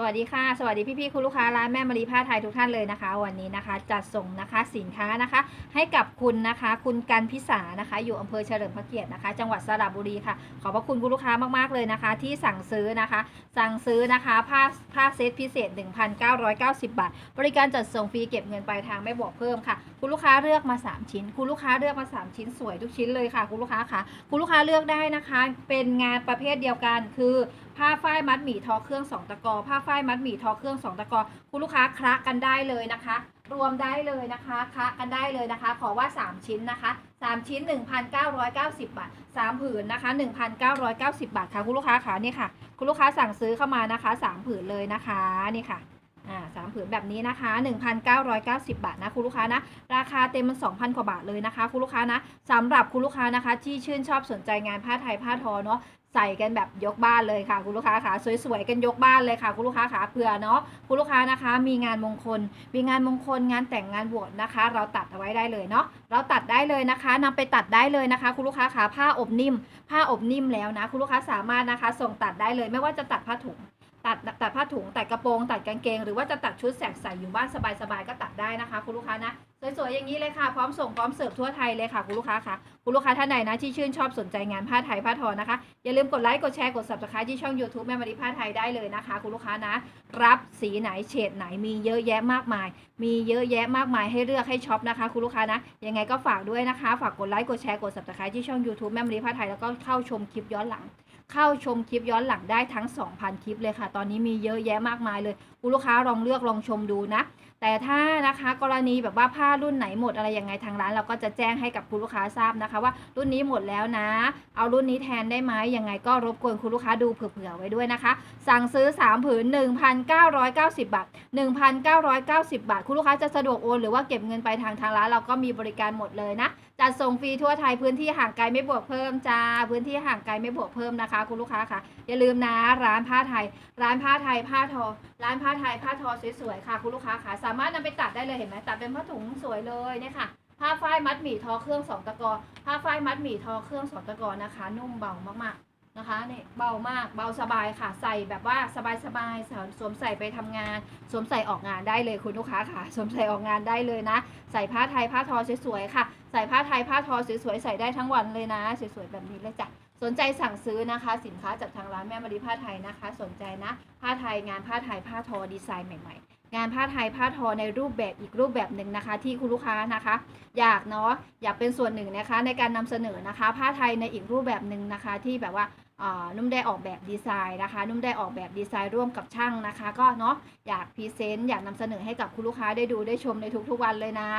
สวัสดีค่ะ สวัสดีพี่ๆคุณลูกค้าร้านแม่มารีผ้าไทยทุกท่านเลยนะคะ วันนี้นะคะจัดส่งนะคะสินค้านะคะ ให้กับคุณนะคะ คุณกันพิสานะคะ อยู่อำเภอเฉลิมพระเกียรตินะคะ จังหวัดสระบุรีค่ะ ขอบพระคุณคุณลูกค้ามากๆเลยนะคะ ที่สั่งซื้อนะคะ สั่งซื้อนะคะผ้าผ้าเซตพิเศษ 1,990 บาท บริการจัดส่งฟรีเก็บเงินปลายทางไม่บวกเพิ่มค่ะ คุณลูกค้าเลือกมา 3 ชิ้น คุณลูกค้าเลือกมา 3 ชิ้นสวยทุกชิ้นเลยค่ะ คุณลูกค้าค่ะคุณลูกค้าเลือกได้นะคะ เป็นงานประเภทเดียวกันคือ ผ้าฝ้ายมัดหมี่ทอเครื่องสองตะกอ ผ้าฝ้ายมัดหมี่ทอเครื่องสองตะกอ คุณลูกค้าคละกันได้เลยนะคะ รวมได้เลยนะคะคละกันได้เลยนะคะ ขอว่า 3 ชิ้นนะคะ 3 ชิ้น 1,990 บาท 3 ผืนนะคะ 1,990 บาทค่ะคุณลูกค้าค่ะนี่ค่ะ คุณลูกค้าสั่งซื้อเข้ามานะคะ 3 ผืนเลยนะคะนี่ค่ะ อ่าสามผืนแบบนี้นะคะ 1,990 บาทนะคุณลูกค้านะ ราคาเต็มมัน 2,000 กว่าบาทเลยนะคะคุณลูกค้านะสำหรับคุณลูกค้านะคะ ที่ชื่นชอบสนใจงานผ้าไทยผ้าทอเนาะใส่กันแบบยกบ้านเลยค่ะคุณลูกค้าค่ะสวยๆกันยกบ้านเลยค่ะคุณลูกค้าค่ะเผื่อเนาะคุณลูกค้านะคะ มีงานมงคล มีงานมงคลงานแต่งงานบวชนะคะ เราตัดเอาไว้ได้เลยเนาะเราตัดได้เลยนะคะนำไปตัดได้เลยนะคะ คุณลูกค้าค่ะผ้าอบนิ่ม ผ้าอบนิ่มแล้วนะ คุณลูกค้าสามารถนะคะ ส่งตัดได้เลย ไม่ว่าจะตัดผ้าถุง ตัดตัดผ้าถุงตัดกระโปรงตัดกางเกง หรือว่าจะตัดชุดแสกใส่อยู่บ้านสบายๆก็ตัดได้นะคะ คุณลูกค้านะสวยๆอย่างนี้เลยค่ะพร้อมส่งพร้อมเสิร์ฟทั่วไทยเลยค่ะคุณลูกค้าค่ะคุณลูกค้าท่านใดนะที่ชื่นชอบสนใจงานผ้าไทยผ้าทอนะคะอย่าลืมกดไลค์กดแชร์กด subscribe ที่ช่อง YouTube แม่มาริผ้าไทยได้เลยนะคะ คุณลูกค้านะ รับสีไหนเฉดไหนมีเยอะแยะมากมาย มีเยอะแยะมากมายให้เลือกให้ช็อปนะคะ คุณลูกค้านะยังไงก็ฝากด้วยนะคะ ฝากกดไลค์กดแชร์กด subscribe ที่ช่อง YouTube แม่มาริผ้าไทยแล้วก็เข้าชมคลิปย้อนหลัง เข้าชมคลิปย้อนหลังได้ทั้ง 2,000 คลิปเลยค่ะ ตอนนี้มีเยอะแยะมากมายเลยคุณลูกค้าลองเลือกลองชมดูนะ แต่ถ้านะคะกรณีแบบว่าผ้ารุ่นไหนหมดอะไรยังไงทางร้าน เราก็จะแจ้งให้กับคุณลูกค้าทราบนะคะว่ารุ่นนี้หมดแล้วนะ เอารุ่นนี้แทนได้ไหมยังไงก็รบกวนคุณลูกค้าดูเผื่อๆไว้ด้วยนะคะ สั่งซื้อ 3 ผืน 1,990 บาท 1,990 บาท คุณลูกค้าจะสะดวกโอนหรือว่าเก็บเงินไปทางทางร้านเราก็มีบริการหมดเลยนะจัดส่งฟรีทั่วไทยพื้นที่ห่างไกลไม่บวกเพิ่มจ้าพื้นที่ห่างไกลไม่บวกเพิ่มนะคะคุณลูกค้าค่ะ อย่าลืมนะร้านผ้าไทย ร้านผ้าไทยผ้าทอ ร้านผ้าไทยผ้าทอสวยๆค่ะ คุณลูกค้าค่ะ สามารถนำไปตัดได้เลยเห็นไหมตัดเป็นผ้าถุงสวยเลยเนี่ยค่ะผ้าฝ้ายมัดหมี่ทอเครื่องสองตะกอผ้าฝ้ายมัดหมี่ทอเครื่องสองตะกอนะคะ นุ่มเบามากๆนะคะนี่เบามากเบาสบายค่ะ ใส่แบบว่าสบายๆสวมใส่ไปทำงาน สวมใส่ออกงานได้เลยคุณลูกค้าค่ะ สวมใส่ออกงานได้เลยนะ ใส่ผ้าไทยผ้าทอสวยๆค่ะ ใส่ผ้าไทยผ้าทอสวยๆใส่ได้ทั้งวันเลยนะสวยๆแบบนี้เลยจ้ะ สนใจสั่งซื้อนะคะ สินค้าจากทางร้านแม่มารีผ้าไทยนะคะ สนใจนะผ้าไทยงานผ้าไทยผ้าทอดีไซน์ใหม่ ๆ งานผ้าไทยผ้าทอในรูปแบบอีกรูปแบบหนึ่งนะคะ ที่คุณลูกค้านะคะ อยากเนาะอยากเป็นส่วนหนึ่งนะคะ ในการนำเสนอนะคะ ผ้าไทยในอีกรูปแบบหนึ่งนะคะ ที่แบบว่านุ่มได้ออกแบบดีไซน์นะคะ นุ่มได้ออกแบบดีไซน์ร่วมกับช่างนะคะ ก็เนาะอยากพรีเซนต์อยากนำเสนอให้กับคุณลูกค้าได้ดูได้ชมในทุกๆวันเลยนะ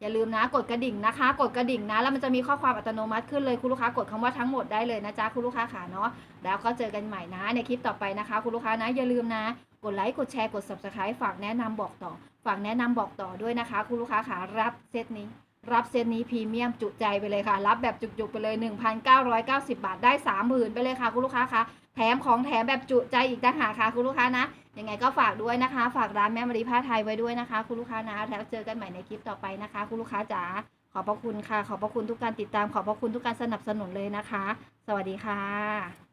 อย่าลืมนะกดกระดิ่งนะคะ กดกระดิ่งนะ แล้วมันจะมีข้อความอัตโนมัติขึ้นเลยคุณลูกค้ากดคำว่าทั้งหมดได้เลยนะจ๊ะคุณลูกค้าขาเนาะแล้วก็เจอกันใหม่นะในคลิปต่อไปนะคะ คุณลูกค้านะอย่าลืมนะ กดไลค์กดแชร์กด subscribe ฝากแนะนำบอกต่อ ฝากแนะนำบอกต่อด้วยนะคะ คุณลูกค้าขารับเซตนี้ รับเซตนี้พรีเมียมจุใจไปเลยค่ะ รับแบบจุกๆไปเลย 1,990 บาทได้ 30,000 ไปเลยค่ะ คุณลูกค้าคะแถมของแถมแบบจุใจอีกต่างหากค่ะ คุณลูกค้านะยังไงก็ฝากด้วยนะคะ ฝากร้านแม่มารีผ้าไทยไว้ด้วยนะคะ คุณลูกค้านะแล้วเจอกันใหม่ในคลิปต่อไปนะคะ คุณลูกค้าจ๋าขอบพระคุณค่ะ ขอบพระคุณทุกการติดตาม ขอบพระคุณทุกการสนับสนุนเลยนะคะ สวัสดีค่ะ